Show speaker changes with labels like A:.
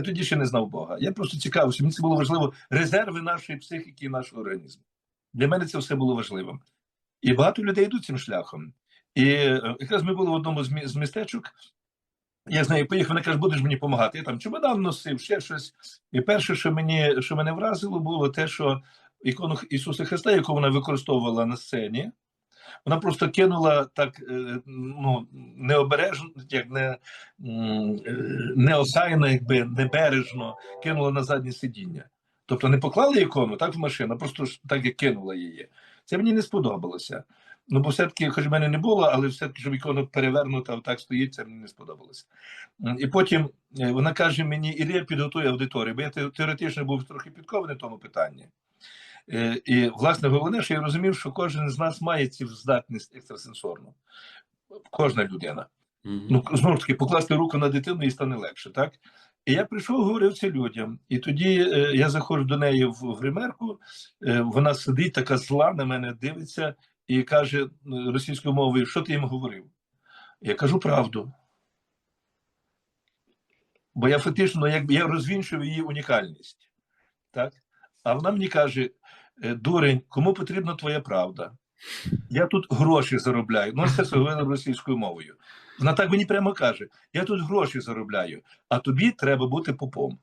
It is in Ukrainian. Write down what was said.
A: Я тоді ще не знав Бога. Я просто цікавився. Мені це було важливо резерви нашої психіки і нашого організму. Для мене це все було важливим. І багато людей йдуть цим шляхом. І е, якраз ми були в одному з містечок. Я з нею поїхав, вона каже, будеш мені допомагати. Я там чемодан носив, ще щось. І перше, що мені що мене вразило, було те, що ікону Ісуса Христа, яку вона використовувала на сцені, вона просто кинула так е, ну, необережно, як не, е, неосайно, якби небережно кинула на заднє сидіння. Тобто не поклала ікону так в машину, просто так як кинула її. Це мені не сподобалося. Ну, бо все-таки, хоч в мене не було, але все-таки, щоб ікона перевернута, так стоїть, це мені не сподобалося. І потім е, вона каже мені, Ілія, підготуй аудиторію, бо я теоретично був трохи підкований в тому питанні. Е, І, власне, головне, що я розумів, що кожен з нас має цю здатність екстрасенсорну. Кожна людина. Ну, знову ж таки, покласти руку на дитину і стане легше, так? І я прийшов, говорив це людям. І тоді е, я заходжу до неї в, в гримерку, е, вона сидить така зла, на мене дивиться і каже е, російською мовою, що ти їм говорив? Я кажу правду. Бо я фактично якби я розвінчив її унікальність. Так? А вона мені каже: «Е, дурень, кому потрібна твоя правда? Я тут гроші заробляю. Ну, це говорила російською мовою. Вона так мені прямо каже: я тут гроші заробляю, а тобі треба бути попом.